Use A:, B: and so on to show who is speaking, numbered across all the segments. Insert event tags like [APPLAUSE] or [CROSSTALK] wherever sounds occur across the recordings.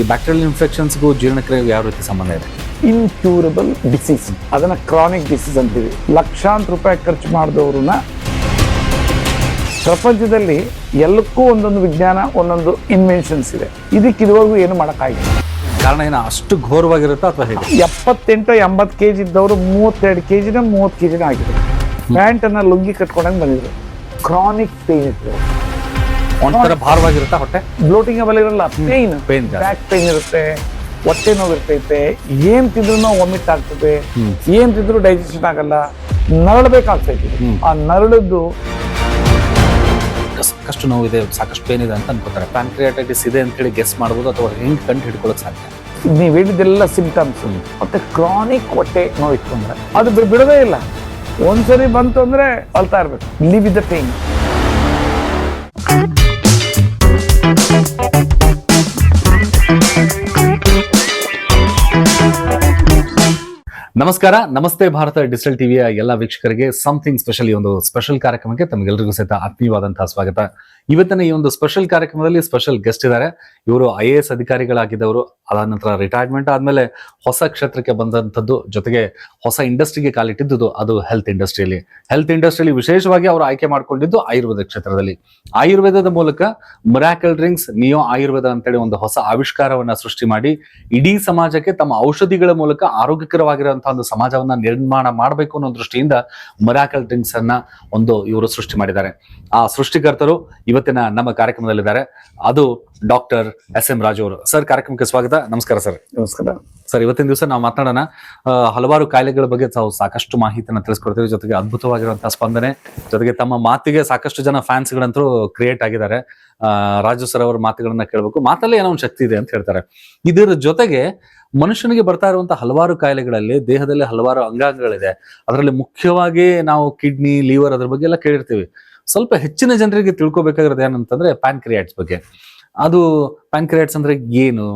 A: ಈ ಬ್ಯಾಕ್ಟೀರಿಯಲ್ ಇನ್ಫೆಕ್ಷನ್ಸ್ಗೂ ಜೀರ್ಣಕ್ರಿಯೆಗೂ ಯಾವ ರೀತಿ ಸಂಬಂಧ ಇದೆ?
B: ಇನ್ಕ್ಯೂರಬಲ್ ಡಿಸೀಸ್ ಅದನ್ನು ಕ್ರಾನಿಕ್ ಡಿಸೀಸ್ ಅಂತೀವಿ. ಲಕ್ಷಾಂತರ ರೂಪಾಯಿ ಖರ್ಚು ಮಾಡಿದವ್ರನ್ನ ಪ್ರಪಂಚದಲ್ಲಿ ಎಲ್ಲಕ್ಕೂ ಒಂದೊಂದು ವಿಜ್ಞಾನ ಒಂದೊಂದು ಇನ್ವೆನ್ಷನ್ಸ್ ಇದೆ. ಇದಕ್ಕೆ ಇದುವರೆಗೂ ಏನು ಮಾಡೋಕ್ಕಾಗಿಲ್ಲ.
A: ಕಾರಣ ಏನು? ಅಷ್ಟು ಘೋರವಾಗಿರುತ್ತಾ ಅಥವಾ ಹೇಗೆ?
B: ಎಪ್ಪತ್ತೆಂಟು ಎಂಬತ್ತು ಕೆ ಜಿ ಇದ್ದವರು ಮೂವತ್ತೆರಡು ಕೆ ಜಿನ ಮೂವತ್ತು ಕೆ ಜಿನ ಆಗಿದೆ ಪ್ಯಾಂಟನ್ನು ಲುಂಗಿ ಕಟ್ಕೊಂಡಂಗೆ ಬಂದಿದ್ರು. ಕ್ರಾನಿಕ್ ಪೇನ್ ಇತ್ತು.
A: ಒಂಥರ ಭಾರವಾಗಿರುತ್ತಾ ಹೊಟ್ಟೆ.
B: ಬ್ಲೋಟಿಂಗ್ ಅವೆಲ್ಲ ಇರಲ್ಲ ಪೇನ್
A: ಪೇನ್.
B: ಬ್ಯಾಕ್ ಪೇನ್ ಇರುತ್ತೆ ಹೊಟ್ಟೆ ನೋವು ಇರ್ತೈತೆ ಏನ್ ತಿಂದ್ರು ವಾಮಿಟ್ ಆಗ್ತದೆ. ಏನ್ ತಿಂದ್ರು ಡೈಜೆಷನ್ ಆಗಲ್ಲ. ನರಳಬೇಕಾಗ್ತೈತಿ ಆ ನರಳದ್ದು
A: ಸಾಕಷ್ಟು ನೋವಿದೆ ಸಾಕಷ್ಟು ಪೇನ್ ಇದೆ ಅಂತ ಅನ್ಕೋತಾರೆ. ಪ್ಯಾನ್ಕ್ರಿಯಾಟೈಟಿಸ್ ಇದೆ ಅಂತ ಹೇಳಿ ಗೆಸ್ ಮಾಡ್ಬೋದು ಅಥವಾ ಹೆಂಗ್ ಕಂಡು ಹಿಡ್ಕೊಳ್ಳೋಕೆ ಸಾಧ್ಯ?
B: ನೀವು ಹೇಳಿದೆಲ್ಲ ಸಿಂಪ್ಟಮ್ಸ್ ಮತ್ತೆ ಕ್ರಾನಿಕ್ ಹೊಟ್ಟೆ ನೋವು ಇತ್ತು ಅಂದ್ರೆ ಅದು ಬಿಡೋದೇ ಇಲ್ಲ. ಒಂದ್ಸರಿ ಬಂತು ಅಂದ್ರೆ ಅಳ್ತಾ ಇರ್ಬೇಕು. ಲಿವ್ ಇದ್ ದ ಪೇನ್
A: ನಮಸ್ಕಾರ. ನಮಸ್ತೆ ಭಾರತ ಡಿಜಿಟಲ್ ಟಿವಿಯ ಎಲ್ಲ ವೀಕ್ಷಕರಿಗೆ. ಸಮಥಿಂಗ್ ಸ್ಪೆಷಲ್ ಈ ಒಂದು ಸ್ಪೆಷಲ್ ಕಾರ್ಯಕ್ರಮಕ್ಕೆ ತಮಗೆಲ್ಲರಿಗೂ ಸಹಿತ ಆತ್ಮೀಯವಾದಂತಹ ಸ್ವಾಗತ. ಇವತ್ತಿನ ಈ ಒಂದು ಸ್ಪೆಷಲ್ ಕಾರ್ಯಕ್ರಮದಲ್ಲಿ ಸ್ಪೆಷಲ್ ಗೆಸ್ಟ್ ಇದ್ದಾರೆ. ಇವರು ಐ ಎ ಎಸ್ ಅಧಿಕಾರಿಗಳಾಗಿದ್ದವರು. ಅದಾದ ನಂತರ ರಿಟೈರ್ಮೆಂಟ್ ಆದ್ಮೇಲೆ ಹೊಸ ಕ್ಷೇತ್ರಕ್ಕೆ ಬಂದಂಥದ್ದು, ಜೊತೆಗೆ ಹೊಸ ಇಂಡಸ್ಟ್ರಿಗೆ ಕಾಲಿಟ್ಟಿದ್ದು ಅದು ಹೆಲ್ತ್ ಇಂಡಸ್ಟ್ರಿಯಲ್ಲಿ ಹೆಲ್ತ್ ಇಂಡಸ್ಟ್ರಿಯಲ್ಲಿ ವಿಶೇಷವಾಗಿ ಅವರು ಆಯ್ಕೆ ಮಾಡಿಕೊಂಡಿದ್ದು ಆಯುರ್ವೇದ ಕ್ಷೇತ್ರದಲ್ಲಿ. ಆಯುರ್ವೇದದ ಮೂಲಕ ಮಿರಾಕಲ್ ಡ್ರಿಂಕ್ಸ್ ನಿಯೋ ಆಯುರ್ವೇದ ಅಂತೇಳಿ ಒಂದು ಹೊಸ ಆವಿಷ್ಕಾರವನ್ನ ಸೃಷ್ಟಿ ಮಾಡಿ ಇಡೀ ಸಮಾಜಕ್ಕೆ ತಮ್ಮ ಔಷಧಿಗಳ ಮೂಲಕ ಆರೋಗ್ಯಕರವಾಗಿರುವಂತಹ ಒಂದು ಸಮಾಜವನ್ನ ನಿರ್ಮಾಣ ಮಾಡಬೇಕು ಅನ್ನೋ ದೃಷ್ಟಿಯಿಂದ ಮೊರಾಕಲ್ ಡ್ರಿಂಕ್ಸ್ ಅನ್ನ ಒಂದು ಇವರು ಸೃಷ್ಟಿ ಮಾಡಿದ್ದಾರೆ. ಆ ಸೃಷ್ಟಿಕರ್ತರು ಇವತ್ತಿನ ನಮ್ಮ ಕಾರ್ಯಕ್ರಮದಲ್ಲಿದ್ದಾರೆ. ಅದು ಡಾಕ್ಟರ್ ಎಸ್ ಎಂ ರಾಜು ಅವರು. ಸರ್, ಕಾರ್ಯಕ್ರಮಕ್ಕೆ ಸ್ವಾಗತ. ನಮಸ್ಕಾರ ಸರ್.
B: ನಮಸ್ಕಾರ.
A: ಸರ್, ಇವತ್ತಿನ ದಿವಸ ನಾವು ಮಾತನಾಡೋಣ ಹಲವಾರು ಕಾಯಿಲೆಗಳ ಬಗ್ಗೆ ತಾವು ಸಾಕಷ್ಟು ಮಾಹಿತಿಯನ್ನು ತಿಳಿಸ್ಕೊಡ್ತೀವಿ. ಜೊತೆಗೆ ಅದ್ಭುತವಾಗಿರುವಂತಹ ಸ್ಪಂದನೆ, ಜೊತೆಗೆ ತಮ್ಮ ಮಾತಿಗೆ ಸಾಕಷ್ಟು ಜನ ಫ್ಯಾನ್ಸ್ಗಳಂತೂ ಕ್ರಿಯೇಟ್ ಆಗಿದ್ದಾರೆ. ರಾಜು ಸರ್ ಅವರ ಮಾತುಗಳನ್ನ ಕೇಳಬೇಕು. ಮಾತಲ್ಲೇ ಏನೋ ಒಂದು ಶಕ್ತಿ ಇದೆ ಅಂತ ಹೇಳ್ತಾರೆ. ಇದರ ಜೊತೆಗೆ ಮನುಷ್ಯನಿಗೆ ಬರ್ತಾ ಇರುವಂತಹ ಹಲವಾರು ಕಾಯಿಲೆಗಳಲ್ಲಿ ದೇಹದಲ್ಲಿ ಹಲವಾರು ಅಂಗಾಂಗಗಳಿದೆ. ಅದರಲ್ಲಿ ಮುಖ್ಯವಾಗಿ ನಾವು ಕಿಡ್ನಿ ಲಿವರ್ ಅದ್ರ ಬಗ್ಗೆ ಎಲ್ಲ ಕೇಳಿರ್ತೀವಿ. ಸ್ವಲ್ಪ ಹೆಚ್ಚಿನ ಜನರಿಗೆ ತಿಳ್ಕೊಬೇಕಾಗಿರೋದು ಏನಂತಂದ್ರೆ ಪ್ಯಾನ್ಕ್ರಿಯಾಟ್ಸ್ ಬಗ್ಗೆ. ಅದು ಪ್ಯಾನ್ಕ್ರಿಯಾಟ್ಸ್ ಅಂದ್ರೆ ಏನು?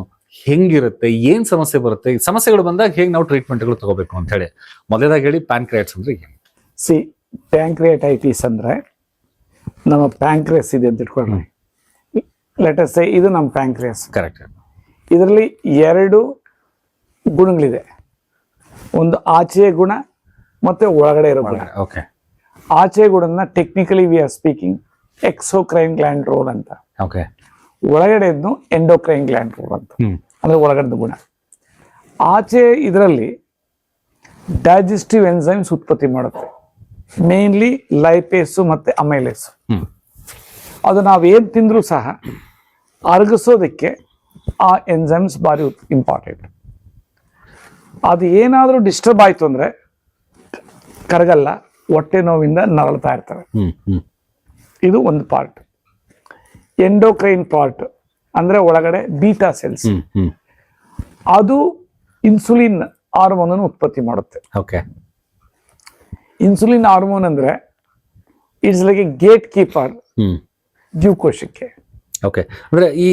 A: ಹೆಂಗಿರುತ್ತೆ ಏನ್ ಸಮಸ್ಯೆ ಬರುತ್ತೆ ಸಮಸ್ಯೆಗಳು ಬಂದಾಗ ಹೇಗೆ ನಾವು ಟ್ರೀಟ್ಮೆಂಟ್ಗಳು ತಗೋಬೇಕು ಅಂತ ಹೇಳಿ. ಮೊದಲೇದಾಗಿ ಹೇಳಿ ಪ್ಯಾನ್ಕ್ರಿಯಾಟ್ಸ್ ಅಂದ್ರೆ ಏನು?
B: ಸಿ ಪ್ಯಾಂಕ್ರಿಯಟೈಟಿಸ್ ಅಂದ್ರೆ ನಮ್ಮ ಪ್ಯಾಂಕ್ರಿಯಸ್ ಇದೆ ಅಂತ ಇಟ್ಕೊಳ್ಳಿ. ಲೆಟಸ್ ಇದು ನಮ್ಮ ಪ್ಯಾಂಕ್ರಿಯಸ್
A: ಕರೆಕ್ಟ್
B: ಇದರಲ್ಲಿ ಎರಡು ಗುಣಗಳಿದೆ. ಒಂದು ಆಚೆಯ ಗುಣ ಮತ್ತೆ ಒಳಗಡೆ ಇರೋ ಗುಣ.
A: ಓಕೆ
B: ಆಚೆ ಗುಣನ technically we are speaking exocrine gland role ಅಂತ.
A: ಓಕೆ
B: ಒಳಗಡೆದ್ನು ಎಂಡೋಕ್ರೈನ್ ಗ್ಲ್ಯಾಂಡ್ ರೋಲ್ ಅಂತ. ಅಂದ್ರೆ ಒಳಗಡೆದ ಗುಣ. ಆಚೆ ಇದರಲ್ಲಿ ಡೈಜೆಸ್ಟಿವ್ ಎನ್ಸೈಮ್ಸ್ ಉತ್ಪತ್ತಿ ಮಾಡುತ್ತೆ. ಮೇನ್ಲಿ ಲೈಪೇಸು ಮತ್ತು ಅಮೈಲೇಸು
A: ಅದು
B: ಅದು ನಾವೇನು ತಿಂದರೂ ಸಹ ಅರಗಿಸೋದಕ್ಕೆ ಆ ಎನ್ಸೈಮ್ಸ್ ಭಾರಿ ಇಂಪಾರ್ಟೆಂಟ್ ಅದು ಏನಾದರೂ ಡಿಸ್ಟರ್ಬ್ ಆಯಿತು ಅಂದರೆ ಕರಗಲ್ಲ ಹೊಟ್ಟೆ ನೋವಿಂದ ನರಳ್ತಾ ಇರ್ತವೆ. ಇದು ಒಂದು ಪಾರ್ಟ್ ಎಂಡೋಕ್ರೈನ್ ಪಾರ್ಟ್ ಅಂದರೆ ಒಳಗಡೆ ಬೀಟಾ ಸೆಲ್ಸ್. ಅದು ಇನ್ಸುಲಿನ್ ಹಾರ್ಮೋನ್ ಅನ್ನು ಉತ್ಪತ್ತಿ ಮಾಡುತ್ತೆ.
A: ಓಕೆ.
B: ಇನ್ಸುಲಿನ್ ಹಾರ್ಮೋನ್ ಅಂದ್ರೆ it's like a gatekeeper ಜೀವಕೋಶಕ್ಕೆ.
A: ಓಕೆ ಅಂದ್ರೆ ಈ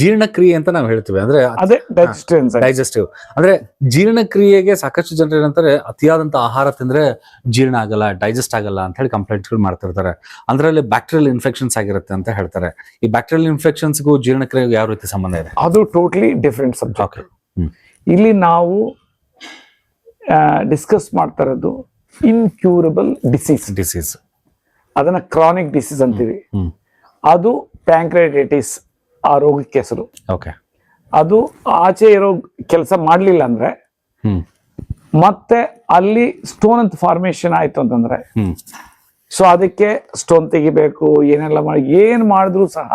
A: ಜೀರ್ಣಕ್ರಿಯೆ ಅಂತ ನಾವು ಹೇಳ್ತೀವಿ. ಅಂದ್ರೆ
B: ಅದೇ ಡೈಜೆಸ್ಟಿವ್
A: ಡೈಜೆಸ್ಟಿವ್ ಅಂದ್ರೆ ಜೀರ್ಣಕ್ರಿಯೆಗೆ ಸಾಕಷ್ಟು ಜನರು ಏನಂತಾರೆ ಅತಿಯಾದಂತ ಆಹಾರ ತಿಂದ್ರೆ ಜೀರ್ಣ ಆಗಲ್ಲ ಡೈಜೆಸ್ಟ್ ಆಗಲ್ಲ ಅಂತ ಹೇಳಿ ಕಂಪ್ಲೇಂಟ್ಗಳು ಮಾಡ್ತಿರ್ತಾರೆ. ಅದರಲ್ಲಿ ಬ್ಯಾಕ್ಟೀರಿಯಲ್ ಇನ್ಫೆಕ್ಷನ್ಸ್ ಆಗಿರುತ್ತೆ ಅಂತ ಹೇಳ್ತಾರೆ. ಈ ಬ್ಯಾಕ್ಟೀರಿಯಲ್ ಇನ್ಫೆಕ್ಷನ್ಸ್ಗೂ ಜೀರ್ಣಕ್ರಿಯೆಗೂ ಯಾವ ರೀತಿ ಸಂಬಂಧ ಇದೆ?
B: ಅದು ಟೋಟಲಿ ಡಿಫ್ರೆಂಟ್ ಸಬ್ಜೆಕ್ಟ್ ಇಲ್ಲಿ ನಾವು ಡಿಸ್ಕಸ್ ಮಾಡ್ತಾ ಇರೋದು ಇನ್ಕ್ಯೂರಬಲ್ ಡಿಸೀಸ್
A: ಡಿಸೀಸ್
B: ಅದನ್ನ ಕ್ರಾನಿಕ್ ಡಿಸೀಸ್ ಅಂತೀವಿ. ಅದು ಪ್ಯಾಂಕ್ರೈಟೈಟಿಸ್ ಆ ರೋಗಕ್ಕೆ ಹೆಸರು.
A: ಓಕೆ.
B: ಅದು ಆಚೆ ಇರೋ ಕೆಲಸ ಮಾಡಲಿಲ್ಲ ಅಂದ್ರೆ ಮತ್ತೆ ಅಲ್ಲಿ ಸ್ಟೋನ್ ಅಂತ ಫಾರ್ಮೇಶನ್ ಆಯ್ತು ಅಂತಂದ್ರೆ ಸೊ ಅದಕ್ಕೆ ಸ್ಟೋನ್ ತೆಗಿಬೇಕು ಏನೆಲ್ಲ ಮಾಡಿ ಏನ್ ಮಾಡಿದ್ರು ಸಹ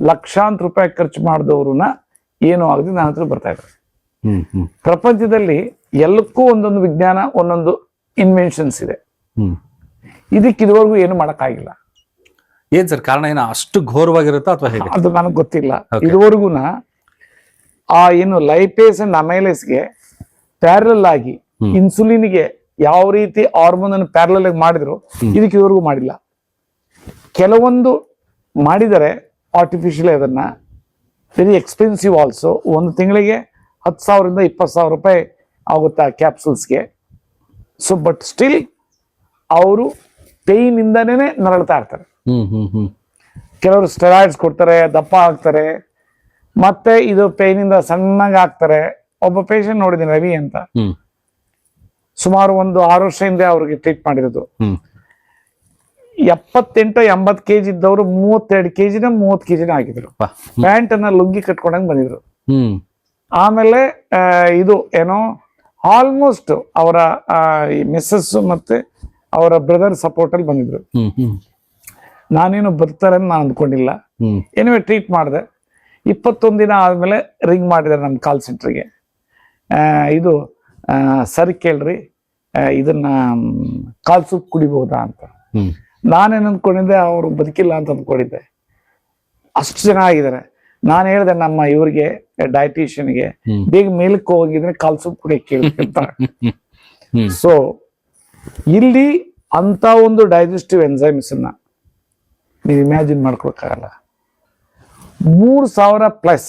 B: ಲಕ್ಷಾಂತರ ರೂಪಾಯಿ ಖರ್ಚು ಮಾಡಿದವ್ರನ್ನ ಏನು ಆಗದೆ ನನ್ನ ಹತ್ರ ಬರ್ತಾ ಇದ್ದಾರೆ ಪ್ರಪಂಚದಲ್ಲಿ ಎಲ್ಲಕ್ಕೂ ಒಂದೊಂದು ವಿಜ್ಞಾನ ಒಂದೊಂದು ಇನ್ವೆನ್ಷನ್ಸ್ ಇದೆ. ಇದಕ್ಕೆ ಇದುವರೆಗೂ ಏನು ಮಾಡೋಕ್ಕಾಗಿಲ್ಲ.
A: ಏನ್ ಸರ್ ಕಾರಣ ಏನೋ ಅಷ್ಟು ಘೋರವಾಗಿರುತ್ತಾ ಅಥವಾ ಹೇಗೆ?
B: ಅದು ನನಗೆ ಗೊತ್ತಿಲ್ಲ. ಇದುವರೆಗೂನ ಆ ಏನು ಲೈಪೇಸ್ ಅಂಡ್ ಅಮೈಲೇಸ್ಗೆ ಪ್ಯಾರಲ್ ಆಗಿ. ಇನ್ಸುಲಿನ್ಗೆ ಯಾವ ರೀತಿ ಹಾರ್ಮೋನ್ ಅನ್ನು ಪ್ಯಾರಲ್ ಆಗಿ ಮಾಡಿದ್ರು ಇದಕ್ಕೆ ಇದುವರೆಗೂ ಮಾಡಿಲ್ಲ. ಕೆಲವೊಂದು ಮಾಡಿದರೆ ಆರ್ಟಿಫಿಷಿಯಲ್ ಅದನ್ನ ವೆರಿ ಎಕ್ಸ್ಪೆನ್ಸಿವ್ ಆಲ್ಸೋ ಒಂದು ತಿಂಗಳಿಗೆ ಹತ್ತು ಸಾವಿರದಿಂದ ಇಪ್ಪತ್ತು ಸಾವಿರ ರೂಪಾಯಿ ಆಗುತ್ತೆ ಆ ಕ್ಯಾಪ್ಸುಲ್ಸ್ಗೆ ಸೊ ಬಟ್ ಸ್ಟಿಲ್ ಅವರು ಪೇಯ್ನಿಂದನೇ ನರಳ್ತಾ ಇರ್ತಾರೆ. ಕೆಲವರು ಸ್ಟೆರಾಯ್ಡ್ಸ್ ಕೊಡ್ತಾರೆ ದಪ್ಪ ಆಗ್ತಾರೆ ಮತ್ತೆ ಇದು ಪೇನ್ ಇಂದ ಸಣ್ಣಗೆ ಆಗ್ತಾರೆ. ಒಬ್ಬ ಪೇಷಂಟ್ ನೋಡಿದೀನಿ ರವಿ ಅಂತ. ಸುಮಾರು ಒಂದು ಆರು ವರ್ಷ ಹಿಂದೆ ಅವ್ರಿಗೆ ಟ್ರೀಟ್ ಮಾಡಿರೋದು. ಎಪ್ಪತ್ತೆಂಟು ಎಂಬತ್ತು ಕೆಜಿ ಇದ್ದವರು ಮೂವತ್ತೆರಡು ಕೆಜಿನ ಮೂವತ್ ಕೆಜಿನ ಆಗಿದ್ರು. ಪ್ಯಾಂಟ್ ಅನ್ನ ಲುಂಗಿ ಕಟ್ಕೊಂಡಂಗ್ ಬಂದಿದ್ರು.
A: ಹ್ಮ್.
B: ಆಮೇಲೆ ಇದು ಏನೋ ಆಲ್ಮೋಸ್ಟ್ ಅವರ ಮಿಸ್ಸಸ್ ಮತ್ತೆ ಅವರ ಬ್ರದರ್ ಸಪೋರ್ಟ್ ಅಲ್ಲಿ ಬಂದಿದ್ರು. ನಾನೇನು ಬರ್ತಾರೆ ಅಂತ ನಾನು ಅಂದ್ಕೊಂಡಿಲ್ಲ. ಏನಿವೆ ಟ್ರೀಟ್ ಮಾಡಿದೆ. ಇಪ್ಪತ್ತೊಂದು ದಿನ ಆದಮೇಲೆ ರಿಂಗ್ ಮಾಡಿದ್ದಾರೆ ನಮ್ಮ ಕಾಲ್ ಸೆಂಟ್ರಿಗೆ ಇದು ಸರ್ ಕೇಳ್ರಿ ಇದನ್ನ ಕಾಲ್ ಸೂಪ್ ಕುಡಿಬಹುದಾ ಅಂತ. ನಾನೇನ್ ಅಂದ್ಕೊಂಡಿದ್ದೆ ಅವರು ಬದುಕಿಲ್ಲ ಅಂತ ಅಂದ್ಕೊಂಡಿದ್ದೆ. ಅಷ್ಟು ಜನ ಆಗಿದ್ದಾರೆ. ನಾನು ಹೇಳಿದೆ ನಮ್ಮ ಇವ್ರಿಗೆ ಡಯಟಿಷಿಯನ್ಗೆ. ಬೇಗ ಮೇಲಕ್ಕೆ ಹೋಗಿದ್ರೆ ಕಾಲ್ ಸೂಪ್ ಕುಡಿಯಕ್ಕೆ ಕೇಳಿ ಅಂತ.
A: ಹ್ಮ್.
B: ಸೊ ಇಲ್ಲಿ ಅಂತ ಒಂದು ಡೈಜೆಸ್ಟಿವ್ ಎನ್ಸೈಮ್ಸ್ ಅನ್ನ ನೀವು ಇಮ್ಯಾಜಿನ್ ಮಾಡ್ಕೊಳಕ್ಕಾಗಲ್ಲ. ಮೂರು ಸಾವಿರ ಪ್ಲಸ್